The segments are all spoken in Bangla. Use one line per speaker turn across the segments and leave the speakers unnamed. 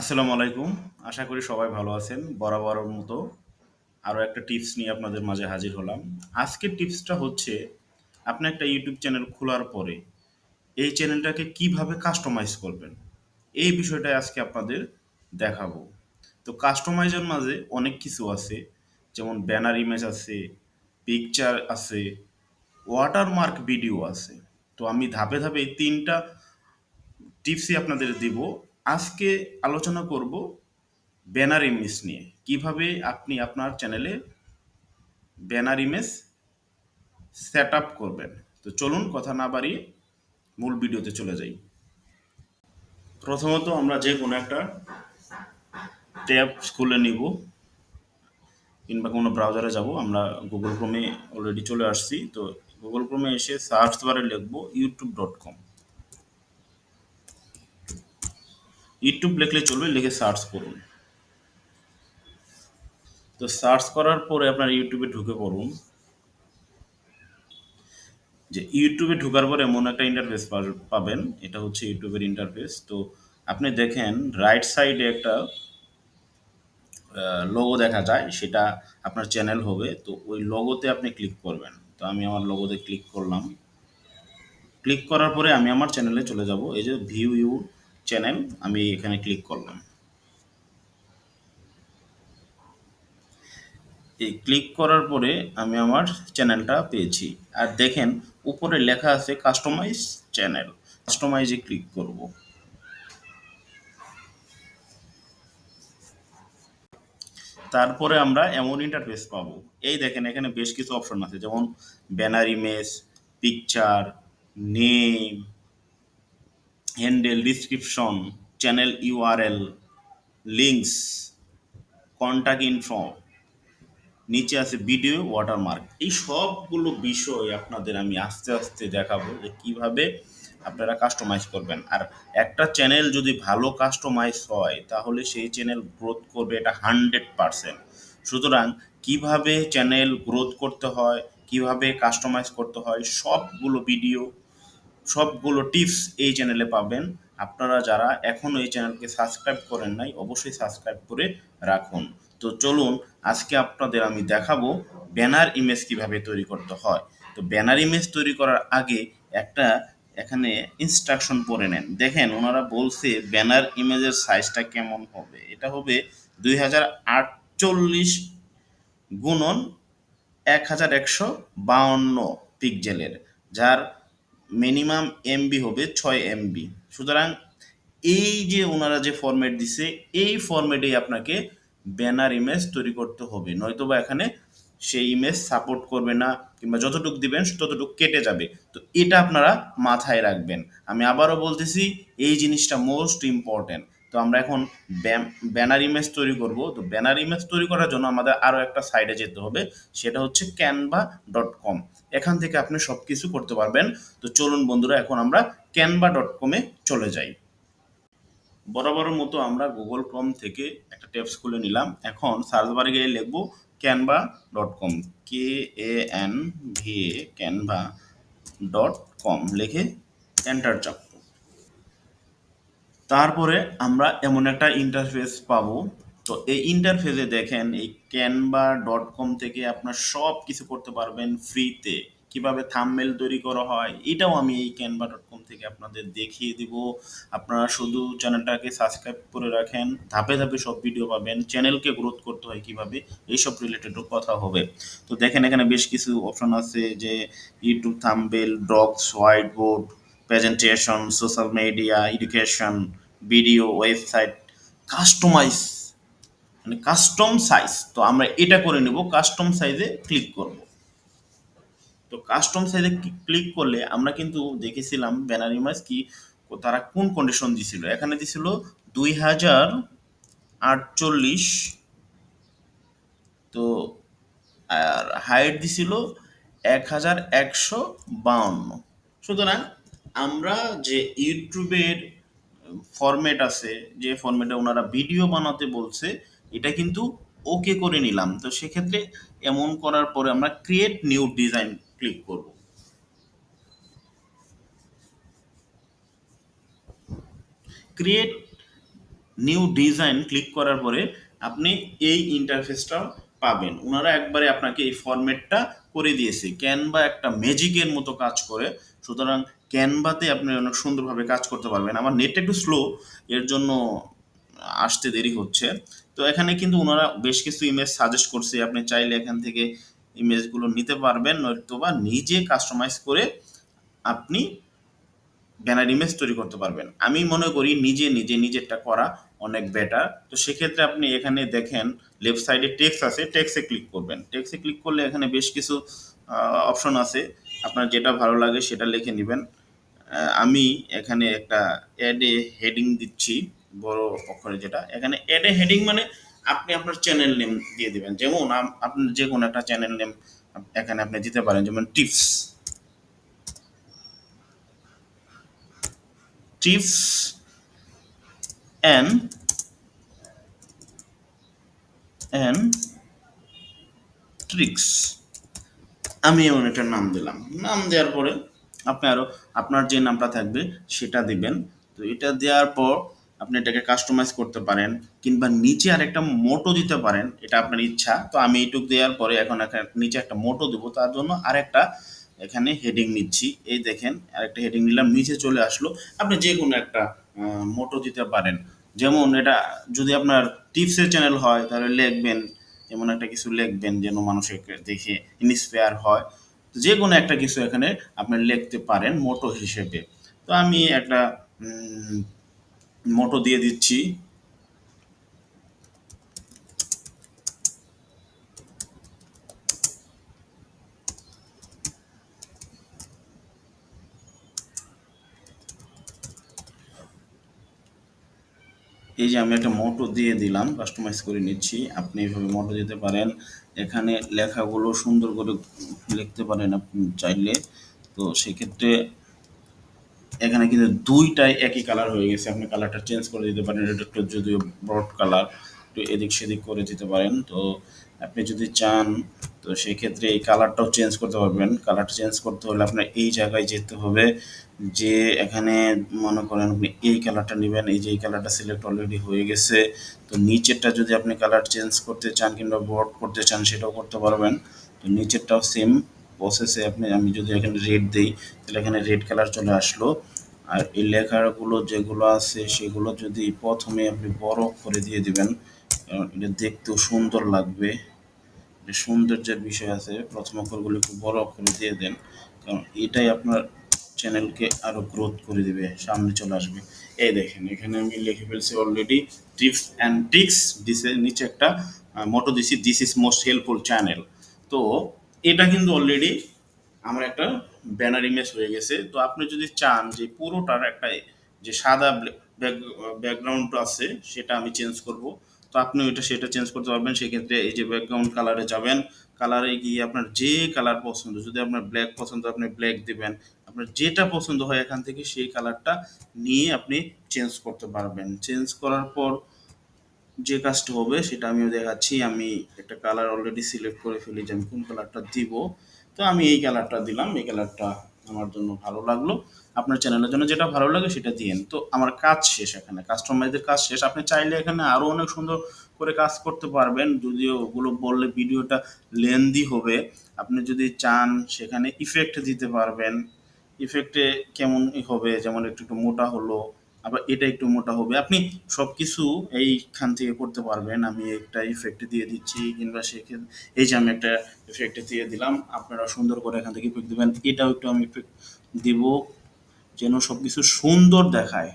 আসসালামু আলাইকুম। আশা করি সবাই ভালো আছেন। বরাবরের মতো আরও একটা টিপস নিয়ে আপনাদের মাঝে হাজির হলাম। আজকের টিপসটা হচ্ছে, আপনি একটা ইউটিউব চ্যানেল খোলার পরে এই চ্যানেলটাকে কীভাবে কাস্টমাইজ করবেন, এই বিষয়টাই আজকে আপনাদের দেখাবো। তো কাস্টমাইজের মাঝে অনেক কিছু আছে, যেমন ব্যানার ইমেজ আছে পিকচার আছে ওয়াটারমার্ক ভিডিও আছে। তো আমি ধাপে ধাপে এই তিনটা টিপসই আপনাদের দিব। আজকে আলোচনা করব ব্যানার ইমেজ নিয়ে। কীভাবে আপনি আপনার চ্যানেলে ব্যানার ইমেজ সেট আপ করবেন। তো চলুন কথা না বাড়িয়ে মূল ভিডিওতে চলে যাই। প্রথমত আমরা যে কোনো একটা ট্যাব খুলে নিব কিংবা কোনো ব্রাউজারে যাব। আমরা গুগল ক্রোমে অলরেডি চলে আসছি। তো গুগল ক্রোমে এসে সার্চ বারে লিখব ইউটিউব ডট কম ইউটিউব লিখলে চলবে, লিখে সার্চ করুন। তো সার্চ করার পরে আপনার ইউটিউবে ঢুকে পড়ুন। যে ইউটিউবে ঢোকার পরে এমন একটা ইন্টারফেস পাবেন, এটা হচ্ছে ইউটিউবের ইন্টারফেস তো আপনি দেখেন রাইট সাইডে একটা লোগো দেখা যায়, সেটা আপনার চ্যানেল হবে। তো ওই লোগোতে আপনি ক্লিক করবেন। তো আমি আমার লোগোতে ক্লিক করলাম। ক্লিক করার পরে আমি আমার চ্যানেলে চলে যাব। এই যে ভিউ ইউ চ্যানেল, আমি এখানে ক্লিক করলাম। এই ক্লিক করার পরে আমি আমার চ্যানেলটা পেয়েছি। আর দেখেন, উপরে লেখা আছে কাস্টমাইজ চ্যানেল। কাস্টমাইজে ক্লিক করব। তারপরে আমরা এমন ইন্টারফেস পাবো। এই দেখেন, এখানে বেশ কিছু অপশন আছে। যেমন banner image picture name handle description channel URL links contact info নিচে আছে ভিডিও ওয়াটারমার্ক এই সবগুলো বিষয় আপনাদের আমি আস্তে আস্তে দেখাবো যে কীভাবে আপনারা কাস্টমাইজ করবেন। আর একটা চ্যানেল যদি ভালো কাস্টমাইজ হয়, তাহলে সেই চ্যানেল গ্রোথ করবে এটা হান্ড্রেড পারসেন্ট সুতরাং কীভাবে চ্যানেল গ্রোথ করতে হয়, কীভাবে কাস্টমাইজ করতে হয়, সবগুলো ভিডিও সবগুলো টিপস এই চ্যানেলে পাবেন। আপনারা যারা এখনও এই চ্যানেলকে সাবস্ক্রাইব করেন নাই, অবশ্যই সাবস্ক্রাইব করে রাখুন। তো চলুন, আজকে আপনাদের আমি দেখাবো ব্যানার ইমেজ কীভাবে তৈরি করতে হয়। তো ব্যানার ইমেজ তৈরি করার আগে একটা এখানে ইনস্ট্রাকশন পড়ে নেন। দেখেন, ওনারা বলছে ব্যানার ইমেজের সাইজটা কেমন হবে? এটা হবে দুই হাজার আটচল্লিশ গুণন এক হাজার একশো বাউন্ন পিকজেলের যার মিনিমাম এমবি হবে ছয় এমবি। সুতরাং এই যে ওনারা যে ফরম্যাট দিছে, এই ফরম্যাটেই আপনাকে ব্যানার ইমেজ তৈরি করতে হবে। নয়তো বা এখানে সেই ইমেজ সাপোর্ট করবে না, কিংবা যতটুকু দিবেন ততটুকু কেটে যাবে। তো এটা আপনারা মাথায় রাখবেন। আমি আবারও বলতেছি, এই জিনিসটা মোস্ট ইম্পর্টেন্ট তো আমরা এখন ব্যানার ইমেজ তৈরি করব। তো ব্যানার ইমেজ তৈরি করার জন্য আমাদের আরও একটা সাইডে যেতে হবে, সেটা হচ্ছে ক্যানভা ডট কম এখান থেকে আপনি সব কিছু করতে পারবেন। তো চলুন বন্ধুরা, এখন আমরা ক্যানভা ডট কমে চলে যাই। বরাবর মতো আমরা গুগল ক্রম থেকে একটা ট্যাবস খুলে নিলাম। এখন সার্চ বারে গিয়ে লিখব Canva dot com K A N V A Canva dot com লিখে এন্টার চাপ তারপরে আমরা এমন একটা ইন্টারফেস পাবো। তো এই ইন্টারফেসে দেখেন, এই ক্যানভা ডট কম থেকে আপনার সব কিছু করতে পারবেন ফ্রিতে কীভাবে থামমেল তৈরি করা হয়, এটাও আমি এই ক্যানভা ডট কম থেকে আপনাদের দেখিয়ে দিব। আপনারা শুধু চ্যানেলটাকে সাবস্ক্রাইব করে রাখেন, ধাপে ধাপে সব ভিডিও পাবেন চ্যানেলকে গ্রোথ করতে হয় কীভাবে, এইসব রিলেটেডও কথা হবে। তো দেখেন এখানে বেশ কিছু অপশন আছে যে YouTube thumbnail docs white board presentation social media education video website customise মানে কাস্টম সাইজ তো আমরা এটা করে নেব কাস্টম সাইজে ক্লিক করব। তো কাস্টম সাইজে ক্লিক করলে আমরা কিন্তু দেখেছিলাম ব্যানার ইমেজ কি, তারা কোন কন্ডিশন দিছিল? এখানে দিছিল দুই হাজার আটচল্লিশ। তো, আর হাইট দিছিল এক হাজার একশো বাউন্ন। সুতরাং আমরা যে ইউটিউবের ফরম্যাট আছে, যে ফরম্যাটে ওনারা ভিডিও বানাতে বলছে, এটা কিন্তু ওকে করে নিলাম। তো সেক্ষেত্রে এমন করার পরে আমরা ক্রিয়েট নিউ ডিজাইন ক্লিক করব। ক্রিয়েট নিউ ডিজাইন ক্লিক করার পরে আপনি এই ইন্টারফেসটা পাবেন। ওনারা একবারে আপনাকে এই ফরম্যাটটা করে দিয়েছে। ক্যানভা একটা ম্যাজিকের মতো কাজ করে। সুতরাং ক্যানভাতে আপনি অনেক সুন্দরভাবে কাজ করতে পারবেন। আমার নেট একটু স্লো এর জন্য আসতে দেরি হচ্ছে। তো এখানে কিন্তু ওনারা বেশ কিছু ইমেজ সাজেস্ট করছে। আপনি চাইলে এখান থেকে ইমেজগুলো নিতে পারবেন নয়তো বা নিজে কাস্টমাইজ করে আপনি ব্যানার ইমেজ তৈরি করতে পারবেন। আমি মনে করি নিজে নিজে, নিজেরটা করা অনেক বেটার তো সেক্ষেত্রে আপনি এখানে দেখেন লেফট সাইডে টেক্স আছে টেক্সে ক্লিক করবেন। টেক্সে ক্লিক করলে এখানে বেশ কিছু অপশন আছে। আপনার যেটা ভালো লাগে সেটা লিখে নেবেন। আমি এখানে একটা অ্যাডে হেডিং দিচ্ছি, বড় অক্ষরে যেটা। এখানে অ্যাডে হেডিং মানে আপনি আপনার চ্যানেল নেম দিয়ে দিবেন। যেমন আপনি যে কোনো একটা চ্যানেল নেম এখানে আপনি দিতে পারেন, যেমন tips tips and and tricks আমি এমন একটা নাম দিলাম। নাম দেওয়ার পরে আপনি আরও আপনার যে নামটা থাকবে সেটা দিবেন। তো এটা দেওয়ার পর আপনি এটাকে কাস্টমাইজ করতে পারেন কিংবা নিচে আর একটা মোটো দিতে পারেন, এটা আপনার ইচ্ছা। তো আমি এইটুক দেওয়ার পরে এখন নিচে একটা মোটো দেবো, তার জন্য আরেকটা এখানে হেডিং নিচ্ছি। এই দেখেন, আরেকটা হেডিং নিলাম, নিচে চলে আসলো। আপনি যে কোনো একটা মোটো দিতে পারেন। যেমন এটা যদি আপনার টিপসের চ্যানেল হয়, তাহলে লিখবেন, এমন একটা কিছু লিখবেন যেন মানুষের দেখে ইন্সপায়ার হয়। যে কোনো একটা কিছু এখানে আপনি লিখতে পারেন মোটো হিসেবে। তো আমি একটা মোটো দিয়ে দিচ্ছি। এই যে আমি একটা মোটো দিয়ে দিলাম কাস্টমাইজ করে নিচ্ছি। আপনি এইভাবে মোটো দিতে পারেন। এখানে লেখাগুলো সুন্দর করে লিখতে পারেন আপনি চাইলে। তো সেক্ষেত্রে এখানে কিন্তু দুইটাই একই কালার হয়ে গেছে। আপনি কালারটা চেঞ্জ করে দিতে পারেন। এটা একটু যদিও ব্রড কালার একটু এদিক সেদিক করে দিতে পারেন। তো আপনি যদি চান, তো সেক্ষেত্রে এই কালারটাও চেঞ্জ করতে পারবেন। কালারটা চেঞ্জ করতে হলে আপনার এই জায়গায় যেতে হবে যে, এখানে মনে করেন আপনি এই কালারটা নেবেন, এই যে এই কালারটা সিলেক্ট অলরেডি হয়ে গেছে। তো নিচেরটা যদি আপনি কালার চেঞ্জ করতে চান কিংবা বোর্ড করতে চান, সেটাও করতে পারবেন। তো নিচেরটাও সেম প্রসেসে আপনি, আমি যদি এখানে রেড দিই, তাহলে এখানে রেড কালার চলে আসলো। আর এই লেখাগুলো যেগুলো আছে, সেগুলো যদি প্রথমে আপনি বড় করে দিয়ে দিবেন এটা দেখতেও সুন্দর লাগবে। সৌন্দর্যের বিষয় আছে, প্রথম অক্ষরগুলো একটু বড় অক্ষরে দিয়ে দেন, কারণ এটাই আপনার চ্যানেলকে আরও গ্রোথ করে দিবে, সামনে চলে আসবে। এই দেখেন, এখানে আমি লিখে ফেলছি অলরেডি টিপস অ্যান্ড ট্রিক্স দিছে নিচে একটা মোটো দিছি this is most helpful channel তো এটা কিন্তু অলরেডি আমার একটা ব্যানার ইমেজ হয়ে গেছে। তো আপনি যদি চান যে পুরোটার একটা যে সাদা ব্যাকগ্রাউন্ড আছে, সেটা আমি চেঞ্জ করব। তো আপনি ওইটা সেটা চেঞ্জ করতে পারবেন। সেক্ষেত্রে এই যে ব্যাকগ্রাউন্ড কালারে যাবেন। কালারে গিয়ে আপনার যে কালার পছন্দ, যদি আপনার ব্ল্যাক পছন্দ, আপনি ব্ল্যাক দিবেন। আপনার যেটা পছন্দ হয় এখান থেকে সেই কালারটা নিয়ে আপনি চেঞ্জ করতে পারবেন। চেঞ্জ করার পর যে কাজটা হবে, সেটা আমিও দেখাচ্ছি। আমি একটা কালার অলরেডি সিলেক্ট করে ফেলি যে আমি কোন কালারটা দিব। তো আমি এই কালারটা দিলাম। এই কালারটা আমার জন্য ভালো লাগল। আপনার চ্যানেলের জন্য যেটা ভালো লাগে সেটা দিয়েন তো আমার কাজ শেষ এখানে। কাস্টমাইজের কাজ শেষ। আপনি চাইলে এখানে আরও অনেক সুন্দর করে কাজ করতে পারবেন। যদিও ওগুলো বললে ভিডিওটা লেন্দি হবে। আপনি যদি চান সেখানে ইফেক্ট দিতে পারবেন। ইফেক্টে কেমন হবে? যেমন একটু একটু মোটা হলো, আবার এটা একটু মোটা হবে। আপনি সব কিছু এইখান থেকে করতে পারবেন। আমি একটা ইফেক্ট দিয়ে দিচ্ছি কিংবা সেক্ষেত্রে এই যে আমি একটা ইফেক্ট দিয়ে দিলাম। আপনারা সুন্দর করে এখান থেকে ইফেক্ট দেবেন। এটাও একটু আমি ইফেক্ট দিব। যেন সব কিছু সুন্দর দেখায়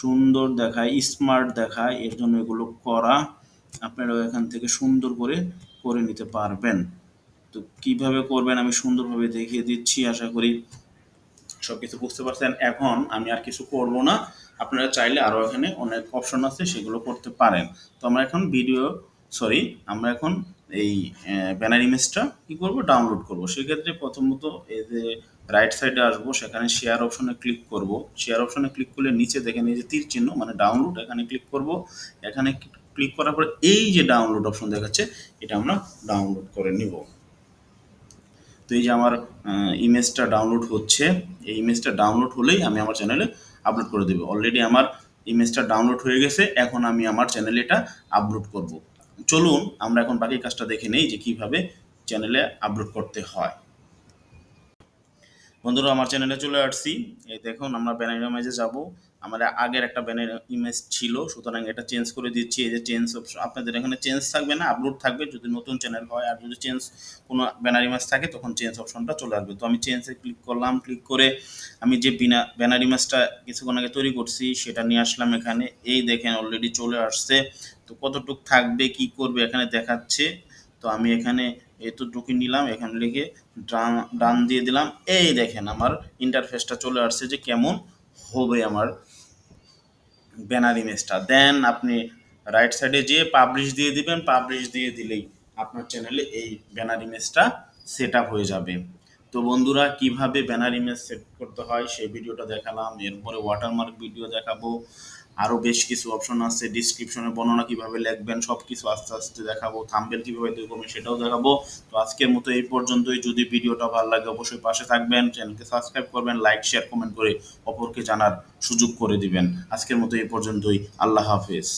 সুন্দর দেখায় স্মার্ট দেখায়, এর জন্য এগুলো করা আপনারা এখান থেকে সুন্দর করে করে নিতে পারবেন। তো কীভাবে করবেন আমি সুন্দরভাবে দেখিয়ে দিচ্ছি, আশা করি সব কিছু বুঝতে পারছেন। এখন আমি আর কিছু করব না, আপনারা চাইলে আরও এখানে অনেক অপশন আছে, সেগুলো করতে পারেন। তো আমরা এখন ভিডিও সরি আমরা এখন এই ব্যানার ইমেজটা কী করব? ডাউনলোড করব। সেক্ষেত্রে প্রথমত এই যে রাইট সাইডে আসব, সেখানে শেয়ার অপশনে ক্লিক করব। শেয়ার অপশনে ক্লিক করলে নিচে দেখেন এই যে তীর চিহ্ন মানে ডাউনলোড এখানে ক্লিক করব। এখানে ক্লিক করার পরে এই যে ডাউনলোড অপশন দেখাচ্ছে, এটা আমরা ডাউনলোড করে নিব। তো এই যে আমার ইমেজটা ডাউনলোড হচ্ছে, এই ইমেজটা ডাউনলোড হলেই আমি আমার চ্যানেলে আপলোড করে দেবো। অলরেডি আমার ইমেজটা ডাউনলোড হয়ে গেছে, এখন আমি আমার চ্যানেলে এটা আপলোড করব। চলুন, আমরা এখন বাকি কাজটা দেখে নেই যে কীভাবে চ্যানেলে আপলোড করতে হয়। বন্ধুরা, আমার চ্যানেলে চলে আসছি। এই দেখুন, আমরা ব্যানার ইমেজে যাব। আমার আগের একটা ব্যানার ইমেজ ছিল, সুতরাং এটা চেঞ্জ করে দিচ্ছি। এই যে চেঞ্জ অপশন আপনাদের এখানে চেঞ্জ থাকবে না আপলোড থাকবে। যদি নতুন চ্যানেল হয় আর যদি চেঞ্জ কোনো ব্যানার ইমেজ থাকে, তখন চেঞ্জ অপশনটা চলে আসবে। তো আমি চেঞ্জে ক্লিক করলাম। ক্লিক করে আমি যে বিনা ব্যানার ইমেজটা কিছুক্ষণ আগে তৈরি করছি, সেটা নিয়ে আসলাম এখানে। এই দেখেন অলরেডি চলে আসছে। তো কতটুক থাকবে, কি করবে, এখানে দেখাচ্ছে। তো আমি এখানে এতটুকু নিলাম, এখানে লিখে ডান ডান দিয়ে দিলাম। এই দেখেন আমার ইন্টারফেসটা চলে আসছে যে কেমন হবে আমার ব্যানার ইমেজটা দেন আপনি রাইট সাইডে যেয়ে পাবলিশ দিয়ে দিবেন পাবলিশ দিয়ে দিলেই আপনার চ্যানেলে এই ব্যানার ইমেজটা সেট হয়ে যাবে। তো বন্ধুরা, কীভাবে ব্যানার ইমেজ সেট করতে হয় সেই ভিডিওটা দেখালাম, এরপরে ওয়াটারমার্ক ভিডিও দেখাবো। আরও বেশ কিছু অপশন আছে ডিসক্রিপশনে বর্ণনা কীভাবে লিখবেন সব কিছু আস্তে আস্তে দেখাবো থাম্বেল কীভাবে তৈরি করবেন সেটাও দেখাবো। তো আজকের মতো এই পর্যন্তই, যদি ভিডিওটা ভালো লাগে অবশ্যই পাশে থাকবেন চ্যানেলকে সাবস্ক্রাইব করবেন লাইক শেয়ার কমেন্ট করে অপরকে জানার সুযোগ করে দিবেন। আজকের মতো এই পর্যন্তই, আল্লাহ হাফেজ।